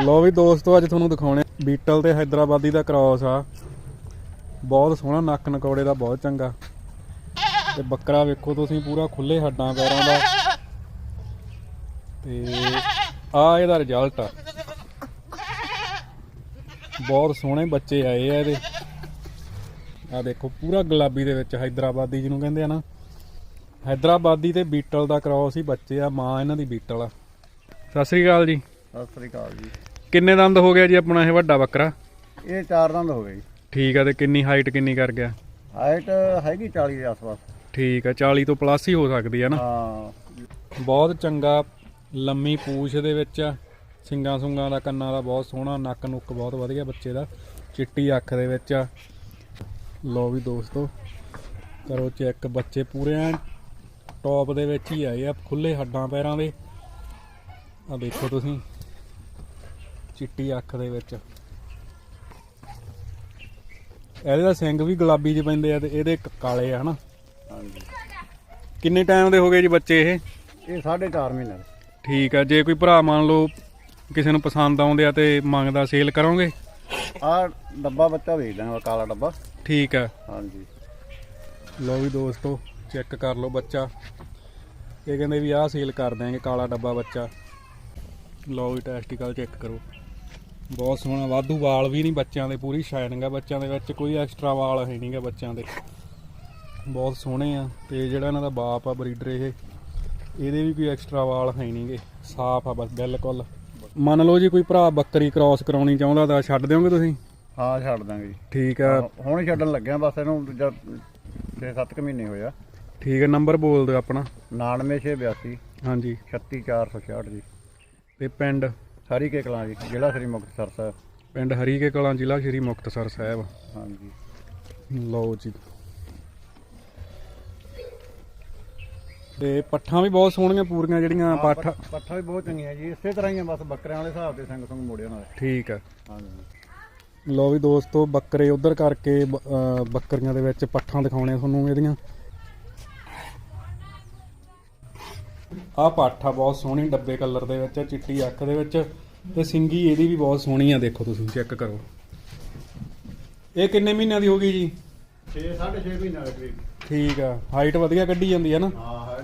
ਲੋ ਵੀ ਦੋਸਤੋ, ਅੱਜ ਤੁਹਾਨੂੰ ਦਿਖਾਉਣੇ ਬੀਟਲ ਤੇ ਹైదరాబాਦੀ ਦਾ ਕ੍ਰਾਸ ਆ। ਬਹੁਤ ਸੋਹਣਾ ਨੱਕ ਨਕੌੜੇ ਦਾ, ਬਹੁਤ ਚੰਗਾ। ਤੇ ਬੱਕਰਾ ਵੇਖੋ ਤੁਸੀਂ, ਪੂਰਾ ਖੁੱਲੇ ਹੱਡਾਂ ਪੈਰਾਂ ਦਾ। ਤੇ ਆ ਇਹਦਾ ਰਿਜ਼ਲਟ ਆ। ਬਹੁਤ ਸੋਹਣੇ ਬੱਚੇ ਆਏ ਆ ਇਹਦੇ। ਆ ਦੇਖੋ, ਪੂਰਾ ਗੁਲਾਬੀ ਦੇ ਵਿੱਚ ਹైదరాబాਦੀ ਜਿਹਨੂੰ ਕਹਿੰਦੇ ਆ ਨਾ। ਹైదరాబాਦੀ ਤੇ ਬੀਟਲ ਦਾ ਕ੍ਰਾਸ ਹੀ ਬੱਚੇ ਆ, ਮਾਂ ਇਹਨਾਂ ਦੀ ਬੀਟਲ ਆ। ਸਤਿ ਸ੍ਰੀ ਅਕਾਲ ਜੀ। ਸਤਿ ਸ੍ਰੀ ਅਕਾਲ ਜੀ। ਕਿੰਨੇ ਦੰਦ ਹੋ ਗਿਆ ਜੀ ਆਪਣਾ ਇਹ ਵੱਡਾ ਬੱਕਰਾ? ਇਹ ਚਾਰ ਦੰਦ ਹੋ ਗਏ ਜੀ। ਠੀਕ ਆ ਤੇ ਕਿੰਨੀ ਹਾਈਟ ਕਿੰਨੀ ਕਰ ਗਿਆ? ਹਾਈਟ ਹੈਗੀ 40 ਦੇ ਆਸ-ਪਾਸ। ਠੀਕ ਆ 40 ਤੋਂ ਪਲੱਸ ਹੀ ਹੋ ਸਕਦੀ ਆ ਨਾ। ਹਾਂ। ਬਹੁਤ ਚੰਗਾ ਲੰਮੀ ਪੂਛ ਦੇ ਵਿੱਚ ਸਿੰਗਾਂ ਸੁੰਗਾਂ ਦਾ ਕੰਨਾਂ ਦਾ ਬਹੁਤ ਸੋਹਣਾ ਨੱਕ ਨੁੱਕ ਬਹੁਤ ਵਧੀਆ ਬੱਚੇ ਦਾ ਚਿੱਟੀ ਅੱਖ ਦੇ ਵਿੱਚ। ਆ ਲੋ ਵੀ ਦੋਸਤੋ ਕਰੋ ਚੈੱਕ ਬੱਚੇ ਪੂਰੇ ਐਨ ਟੌਪ ਦੇ ਵਿੱਚ ਹੀ ਆਏ ਆ ਖੁੱਲੇ ਹੱਡਾਂ ਪੈਰਾਂ ਦੇ। ਆ ਦੇਖੋ ਤੁਸੀਂ। ਚਿੱਟੀ ਅੱਖ ਦੇ ਵਿੱਚ। ਇਹਦੇ ਦਾ ਸਿੰਗ ਵੀ ਗੁਲਾਬੀ ਜਿਹੇ ਪੈਂਦੇ ਆ ਤੇ ਇਹਦੇ ਕਾਲੇ ਆ ਹਨਾ? ਹਾਂਜੀ। ਕਿੰਨੇ ਟਾਈਮ ਦੇ ਹੋ ਗਏ ਜੀ ਬੱਚੇ ਇਹ? ਇਹ 4.5 ਮਹੀਨੇ ਦੇ। ਠੀਕ ਆ ਜੇ ਕੋਈ ਭਰਾ ਮੰਨ ਲਓ ਕਿਸੇ ਨੂੰ ਪਸੰਦ ਆਉਂਦੇ ਆ ਤੇ ਮੰਗਦਾ ਸੇਲ ਕਰੋਗੇ? ਆਹ ਡੱਬਾ ਬੱਚਾ ਵੇਚ ਦਾਂਗਾ ਕਾਲਾ ਡੱਬਾ। ਠੀਕ ਆ। ਹਾਂਜੀ। ਲਓ ਵੀ ਦੋਸਤੋ ਚੈੱਕ ਕਰ ਲਓ ਬੱਚਾ। ਇਹ ਕਹਿੰਦੇ ਵੀ ਆਹ ਸੇਲ ਕਰ ਦਿਆਂਗੇ ਕਾਲਾ ਡੱਬਾ ਬੱਚਾ। ਲਓ ਵੀ ਟੈਸਟੀਕਲ ਚੈੱਕ ਕਰੋ। ਬਹੁਤ ਸੋਹਣਾ ਵਾਧੂ ਵਾਲ ਵੀ ਨਹੀਂ ਬੱਚਿਆਂ ਦੇ ਪੂਰੀ ਸ਼ਾਈਨਿੰਗ ਆ ਬੱਚਿਆਂ ਦੇ ਵਿੱਚ ਕੋਈ ਐਕਸਟਰਾ ਵਾਲ ਹੈ ਨਹੀਂਗਾ ਬੱਚਿਆਂ ਦੇ। ਬਹੁਤ ਸੋਹਣੇ ਆ ਤੇ ਜਿਹੜਾ ਇਹਨਾਂ ਦਾ ਬਾਪ ਆ ਬਰੀਡਰ ਇਹ ਇਹਦੇ ਵੀ ਕੋਈ ਐਕਸਟਰਾ ਵਾਲ ਹੈ ਨਹੀਂਗੇ ਸਾਫ਼ ਆ ਬਸ ਬਿਲਕੁਲ। ਮੰਨ ਲਓ ਜੀ ਕੋਈ ਭਰਾ ਬੱਕਰੀ ਕ੍ਰਾਸ ਕਰਾਉਣੀ ਚਾਹੁੰਦਾ ਤਾਂ ਛੱਡ ਦਿਓਗੇ ਤੁਸੀਂ? ਹਾਂ ਛੱਡ ਦਾਂਗੇ ਜੀ। ਠੀਕ ਆ। ਹੁਣ ਹੀ ਛੱਡਣ ਲੱਗਿਆ ਬਸ ਇਹਨੂੰ ਦੂਜਾ 6-7 ਕੁ ਮਹੀਨੇ ਹੋਇਆ। ਠੀਕ ਹੈ ਨੰਬਰ ਬੋਲ ਦਿਓ ਆਪਣਾ। 99682 ਹਾਂਜੀ। 36466 ਜੀ। ਤੇ ਪਿੰਡ? ਸਾਰੀ ਕੇ ਕਲਾਂ ਜੀ ਜ਼ਿਲ੍ਹਾ ਸ੍ਰੀ ਮੁਕਤਸਰ ਸਾਹਿਬ। ਪਿੰਡ ਹਰੀਕੇ ਕਲਾਂ ਜ਼ਿਲ੍ਹਾ ਸ਼੍ਰੀ ਮੁਕਤਸਰ ਸਾਹਿਬ। ਹਾਂਜੀ। ਲਓ ਜੀ। ਤੇ ਪੱਠਾਂ ਵੀ ਬਹੁਤ ਸੋਹਣੀਆਂ ਪੂਰੀਆਂ ਜਿਹੜੀਆਂ ਪੱਠ ਪੱਠਾ ਵੀ ਬਹੁਤ ਚੰਗੀਆਂ ਜੀ ਇਸੇ ਤਰ੍ਹਾਂ ਹੀ ਆ ਬਸ ਬੱਕਰਿਆਂ ਵਾਲੇ ਹਿਸਾਬ ਦੇ ਸੰਗ ਸੰਗ ਮੋੜਿਆਂ ਨਾਲ। ਠੀਕ ਆ। ਹਾਂਜੀ। ਲਓ ਵੀ ਦੋਸਤੋ ਬੱਕਰੇ ਉਧਰ ਕਰਕੇ ਬੱਕਰੀਆਂ ਦੇ ਵਿੱਚ ਪੱਠਾਂ ਦਿਖਾਉਣੇ ਤੁਹਾਨੂੰ ਇਹਦੀਆਂ। ਆਹ ਪਾਠਾ ਬਹੁਤ ਸੋਹਣੀ ਡੱਬੇ ਕਲਰ ਦੇ ਵਿੱਚ ਚਿੱਟੀ ਅੱਖ ਦੇ ਵਿੱਚ ਤੇ ਸਿੰਗੀ ਇਹਦੀ ਵੀ ਬਹੁਤ ਸੋਹਣੀ ਆ ਦੇਖੋ ਤੁਸੀਂ ਚੈੱਕ ਕਰੋ। ਇਹ ਕਿੰਨੇ ਮਹੀਨਿਆਂ ਦੀ ਹੋ ਗਈ ਜੀ? 6 6.5 ਮਹੀਨੇ ਦੇ ਕਰੀਬ। ਠੀਕ ਆ ਹਾਈਟ ਵਧੀਆ ਕੱਢੀ ਜਾਂਦੀ ਹੈ ਨਾ ਹਾਂ।